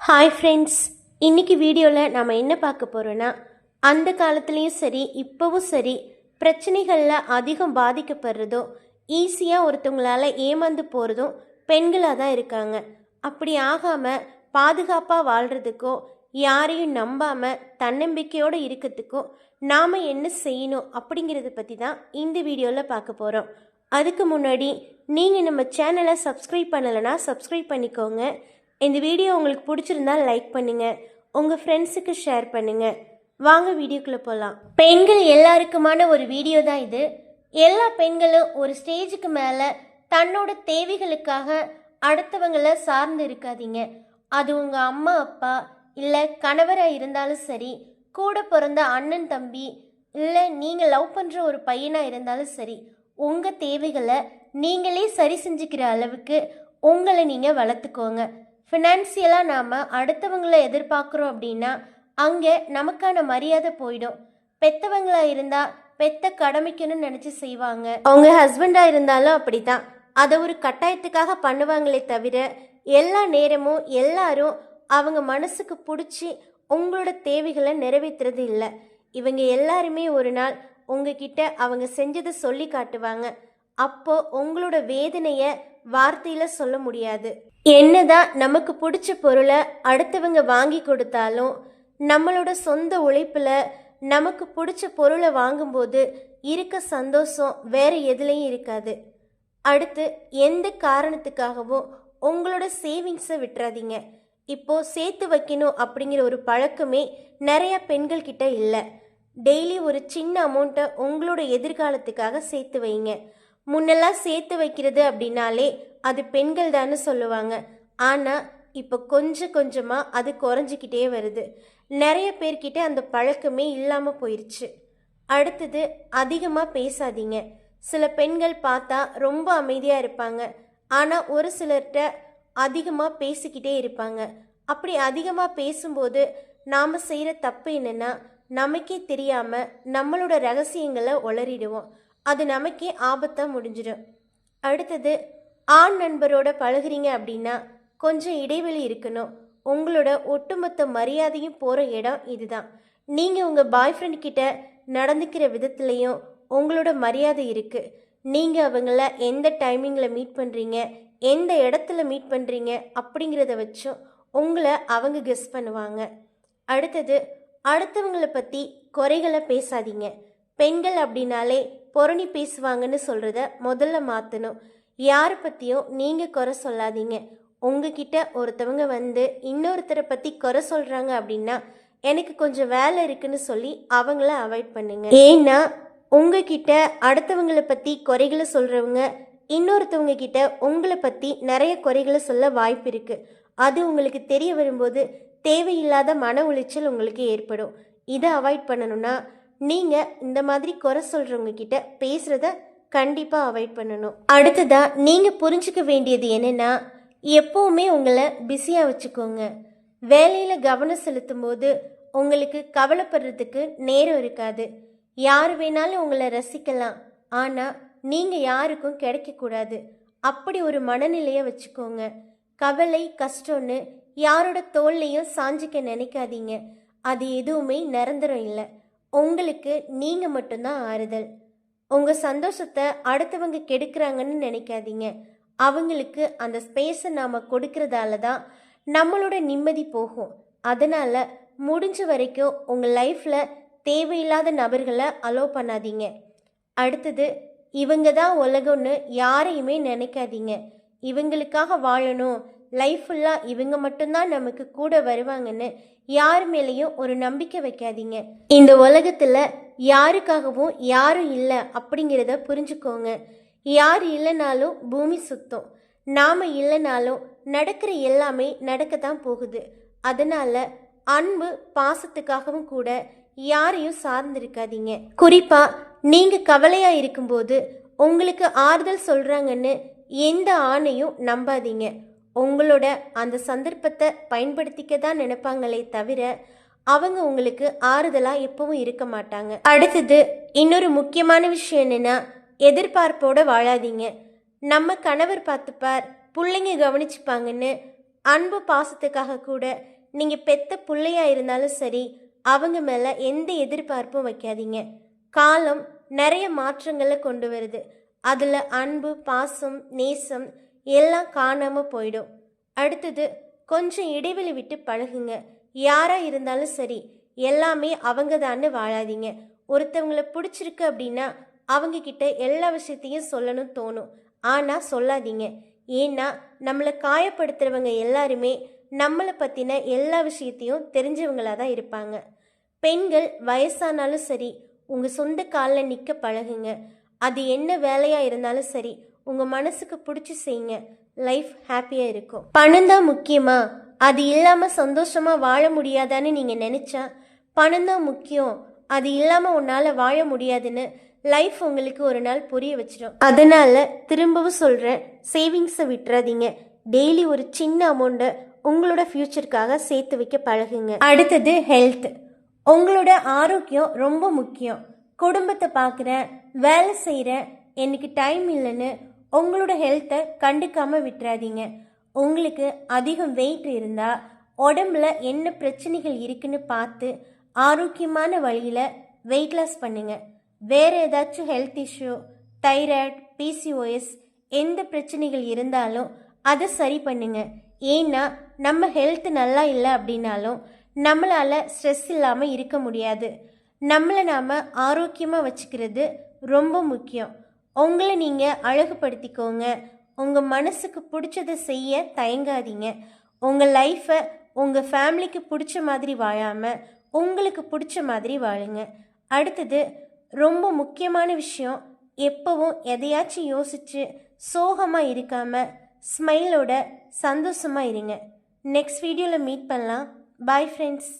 Hi friends இன்றைக்கி வீடியோவில் நம்ம என்ன பார்க்க போகிறோன்னா அந்த காலத்துலேயும் சரி இப்போவும் சரி பிரச்சனைகளில் அதிகம் பாதிக்கப்படுறதோ ஈஸியாக ஒருத்தவங்களால ஏமாந்து போகிறதும் பெண்களாக தான் இருக்காங்க. அப்படி ஆகாமல் பாதுகாப்பாக வாழ்கிறதுக்கோ யாரையும் நம்பாமல் தன்னம்பிக்கையோடு இருக்கிறதுக்கோ நாம் என்ன செய்யணும் அப்படிங்கிறத பற்றி தான் இந்த வீடியோவில் பார்க்க போகிறோம் அதுக்கு முன்னாடி நீங்கள் நம்ம சேனலை சப்ஸ்கிரைப் பண்ணலைன்னா சப்ஸ்கிரைப் பண்ணிக்கோங்க. இந்த வீடியோ உங்களுக்கு பிடிச்சிருந்தா லைக் பண்ணுங்கள் உங்கள் ஃப்ரெண்ட்ஸுக்கு ஷேர் பண்ணுங்கள் வாங்க வீடியோக்குள்ளே போகலாம் பெண்கள் எல்லாருக்குமான ஒரு வீடியோ தான் இது. எல்லா பெண்களும் ஒரு ஸ்டேஜுக்கு மேலே தன்னோட தேவைகளுக்காக அடுத்தவங்களை சார்ந்து இருக்காதீங்க. அது உங்கள் அம்மா அப்பா இல்லை கணவராக இருந்தாலும் சரி கூட பிறந்த அண்ணன் தம்பி இல்லை நீங்கள் லவ் பண்ணுற ஒரு பையனாக இருந்தாலும் சரி உங்கள் தேவைகளை நீங்களே சரி செஞ்சுக்கிற அளவுக்கு உங்களை நீங்கள் வளர்த்துக்கோங்க. ஃபினான்சியலாக நாம் அடுத்தவங்களை எதிர்பார்க்குறோம் அப்படின்னா அங்கே நமக்கான மரியாதை போயிடும். பெத்தவங்களாக இருந்தால் பெத்த கடமைக்குன்னு நினச்சி செய்வாங்க. அவங்க ஹஸ்பண்டாக இருந்தாலும் அப்படி தான் அதை ஒரு கட்டாயத்துக்காக பண்ணுவாங்களே தவிர எல்லா நேரமும் எல்லாரும் அவங்க மனசுக்கு பிடிச்சி உங்களோட தேவைகளை நிறைவேற்றுறது இல்லை. இவங்க எல்லாருமே ஒரு நாள் உங்ககிட்ட அவங்க செஞ்சதை சொல்லி காட்டுவாங்க. அப்போ உங்களோட வேதனையை வார்த்தையில் சொல்ல முடியாது. என்னதான் நமக்கு பிடிச்ச பொருளை அடுத்தவங்க வாங்கி கொடுத்தாலும் நம்மளோட சொந்த உழைப்பில் நமக்கு பிடிச்ச பொருளை வாங்கும்போது இருக்க சந்தோஷம் வேற எதுலேயும் இருக்காது. அடுத்து எந்த காரணத்துக்காகவும் உங்களோட சேவிங்ஸை விட்டுறாதீங்க. இப்போ சேர்த்து வைக்கணும் அப்படிங்கிற ஒரு பழக்கமே நிறைய பெண்கள் கிட்ட இல்லை. டெய்லி ஒரு சின்ன அமௌண்ட்டை உங்களோட எதிர்காலத்துக்காக சேர்த்து வைங்க. முன்னெல்லாம் சேர்த்து வைக்கிறது அப்படின்னாலே அது பெண்கள் தானே சொல்லுவாங்க. ஆனால் இப்போ கொஞ்சம் கொஞ்சமாக அது குறைஞ்சிக்கிட்டே வருது. நிறைய பேர்கிட்ட அந்த பழக்கமே இல்லாமல் போயிடுச்சு அடுத்தது அதிகமாக பேசாதீங்க. சில பெண்கள் பார்த்தா ரொம்ப அமைதியாக இருப்பாங்க. ஆனால் ஒரு சிலர்கிட்ட அதிகமாக பேசிக்கிட்டே இருப்பாங்க. அப்படி அதிகமாக பேசும்போது நாம் செய்கிற தப்பு என்னென்னா நமக்கே தெரியாமல் நம்மளோட ரகசியங்களை உளறிடுவோம். அது நமக்கே ஆபத்தாக முடிஞ்சிடும். அடுத்தது ஆண் நண்பரோட பழகுறீங்க அப்படின்னா கொஞ்சம் இடைவெளி இருக்கணும். உங்களோட ஒட்டுமொத்த மரியாதையும் போகிற இடம் இதுதான். நீங்கள் உங்கள் பாய் ஃப்ரெண்ட் கிட்ட நடந்துக்கிற விதத்துலேயும் உங்களோட மரியாதை இருக்குது நீங்கள் அவங்கள எந்த டைமிங்கில் மீட் பண்ணுறீங்க எந்த இடத்துல மீட் பண்ணுறீங்க அப்படிங்கிறத வச்சும் உங்களை அவங்க கெஸ் பண்ணுவாங்க. அடுத்தது அடுத்தவங்களை பற்றி குறைகளை பேசாதீங்க. பெண்கள் அப்படின்னாலே புரணி பேசுவாங்கன்னு சொல்கிறத முதல்ல மாற்றணும் யாரை பற்றியும் நீங்கள் குறை சொல்லாதீங்க. உங்ககிட்ட ஒருத்தவங்க வந்து இன்னொருத்தரை பற்றி குறை சொல்கிறாங்க அப்படின்னா எனக்கு கொஞ்சம் வேலை இருக்குன்னு சொல்லி அவங்கள அவாய்ட் பண்ணுங்க. ஏன்னா உங்ககிட்ட அடுத்தவங்களை பற்றி குறைகளை சொல்கிறவங்க இன்னொருத்தவங்க கிட்ட உங்களை பற்றி நிறைய குறைகளை சொல்ல வாய்ப்பு இருக்குது அது உங்களுக்கு தெரிய வரும்போது தேவையில்லாத மன உளைச்சல் உங்களுக்கு ஏற்படும். இதை அவாய்ட் பண்ணணும்னா நீங்கள் இந்த மாதிரி குறை சொல்கிறவங்க கிட்ட பேசுகிறத கண்டிப்பாக அவாய்ட் பண்ணணும். அடுத்ததாக நீங்கள் புரிஞ்சுக்க வேண்டியது என்னென்னா எப்போவுமே உங்களை பிஸியாக வச்சுக்கோங்க. வேலையில் கவனம் செலுத்தும் போது உங்களுக்கு கவலைப்படுறதுக்கு நேரம் இருக்காது. யார் வேணாலும் உங்களை ரசிக்கலாம். ஆனால் நீங்கள் யாருக்கும் கிடைக்கக்கூடாது. அப்படி ஒரு மனநிலையை வச்சுக்கோங்க. கவலை கஷ்டம்னு யாரோட தோல்லையும் சாஞ்சிக்க நினைக்காதீங்க. அது எதுவுமே நிரந்தரம் இல்லை. உங்களுக்கு நீங்கள் மட்டும்தான் ஆறுதல். உங்கள் சந்தோஷத்தை அடுத்தவங்க கெடுக்கிறாங்கன்னு நினைக்காதீங்க. அவங்களுக்கு அந்த ஸ்பேஸை நாம் கொடுக்கறதால தான் நம்மளோட நிம்மதி போகும். அதனால் முடிஞ்ச வரைக்கும் உங்கள் லைஃப்பில் தேவையில்லாத நபர்களை அலோவ் பண்ணாதீங்க. அடுத்தது இவங்க தான் உலகம்னு யாரையுமே நினைக்காதீங்க. இவங்களுக்காக வாழணும். லைஃப் ஃபுல்லாக இவங்க மட்டும்தான் நமக்கு கூட வருவாங்கன்னு யார் மேலேயும் ஒரு நம்பிக்கை வைக்காதீங்க. இந்த உலகத்தில் யாருக்காகவும் யாரும் இல்லை அப்படிங்கிறத புரிஞ்சுக்கோங்க. யார் இல்லைனாலும் பூமி சுத்தம். நாம் இல்லைனாலும் நடக்கிற எல்லாமே நடக்கத்தான் போகுது. அதனால் அன்பு பாசத்துக்காகவும் கூட யாரையும் சார்ந்திருக்காதீங்க. குறிப்பாக நீங்கள் கவலையாக இருக்கும்போது உங்களுக்கு ஆறுதல் சொல்கிறாங்கன்னு எந்த ஆணையும் நம்பாதீங்க. உங்களோட அந்த சந்தர்ப்பத்தை பயன்படுத்திக்க தான் நினைப்பாங்களே தவிர அவங்க உங்களுக்கு ஆறுதலாக எப்பவும் இருக்க மாட்டாங்க. அடுத்தது இன்னொரு முக்கியமான விஷயம் என்னென்னா எதிர்பார்ப்போட வாழாதீங்க. நம்ம கணவர் பார்த்துப்பார் பிள்ளைங்க கவனிச்சுப்பாங்கன்னு அன்பு பாசத்துக்காக கூட நீங்கள் பெத்த பிள்ளையாக இருந்தாலும் சரி அவங்க மேலே எந்த எதிர்பார்ப்பும் வைக்காதீங்க. காலம் நிறைய மாற்றங்களை கொண்டு வருது. அதில் அன்பு பாசம் நேசம் எல்லாம் காணாமல் போயிடும். அடுத்தது கொஞ்சம் இடைவெளி விட்டு பழகுங்க. யாராக இருந்தாலும் சரி எல்லாமே அவங்க தான்னு வாழாதீங்க. ஒருத்தவங்கள பிடிச்சிருக்கு அப்படின்னா அவங்க கிட்ட எல்லா விஷயத்தையும் சொல்லணும் தோணும். ஆனால் சொல்லாதீங்க. ஏன்னா நம்மளை காயப்படுத்துறவங்க எல்லாருமே நம்மளை பற்றின எல்லா விஷயத்தையும் தெரிஞ்சவங்களாக தான் இருப்பாங்க. பெண்கள் வயசானாலும் சரி உங்கள் சொந்த காலில் நிற்க பழகுங்க. அது என்ன வேலையாக இருந்தாலும் சரி உங்கள் மனசுக்கு பிடிச்சி செய்யுங்க. லைஃப் ஹாப்பியாக இருக்கும். பணம் தான் முக்கியமா? அது இல்லாமல் சந்தோஷமாக வாழ முடியாதான்னு நீங்கள் நினச்சா பணம் தான் முக்கியம். அது இல்லாமல் உன்னால் வாழ முடியாதுன்னு லைஃப் உங்களுக்கு ஒரு நாள் புரிய வச்சிடும். அதனால் திரும்பவும் சொல்கிறேன் சேவிங்ஸை விட்டுறாதீங்க. டெய்லி ஒரு சின்ன அமௌண்ட்டை உங்களோட ஃப்யூச்சருக்காக சேர்த்து வைக்க பழகுங்க. அடுத்தது ஹெல்த் உங்களோட ஆரோக்கியம் ரொம்ப முக்கியம். குடும்பத்தை பார்க்குறேன் வேலை செய்கிறேன் எனக்கு டைம் இல்லைன்னு உங்களோட ஹெல்த்தை கண்டுக்காமல் விட்டுறாதீங்க. உங்களுக்கு அதிகம் வெயிட் இருந்தால் உடம்புல என்ன பிரச்சனைகள் இருக்குன்னு பார்த்து ஆரோக்கியமான வழியில் வெயிட் லாஸ் பண்ணுங்க. வேறு ஏதாச்சும் ஹெல்த் இஷ்யூ தைராய்ட் பிசிஓஎஸ் எந்த பிரச்சனைகள் இருந்தாலும் அதை சரி பண்ணுங்க. ஏன்னா நம்ம ஹெல்த் நல்லா இல்லை அப்படின்னாலும் நம்மளால் ஸ்ட்ரெஸ் இல்லாமல் இருக்க முடியாது. நம்மளை நாம் ஆரோக்கியமாக வச்சுக்கிறது ரொம்ப முக்கியம். உங்களை நீங்கள் அழகுபடுத்திக்கோங்க. உங்கள் மனசுக்கு பிடிச்சதை செய்ய தயங்காதீங்க. உங்கள் லைஃப்பை உங்கள் ஃபேமிலிக்கு பிடிச்ச மாதிரி வாழாமல் உங்களுக்கு பிடிச்ச மாதிரி வாழுங்க. அடுத்தது ரொம்ப முக்கியமான விஷயம் எப்போவும் எதையாச்சும் யோசித்து சோகமாக இருக்காமல் ஸ்மைலோட சந்தோஷமாக இருங்க. நெக்ஸ்ட் வீடியோவில் மீட் பண்ணலாம். Bye friends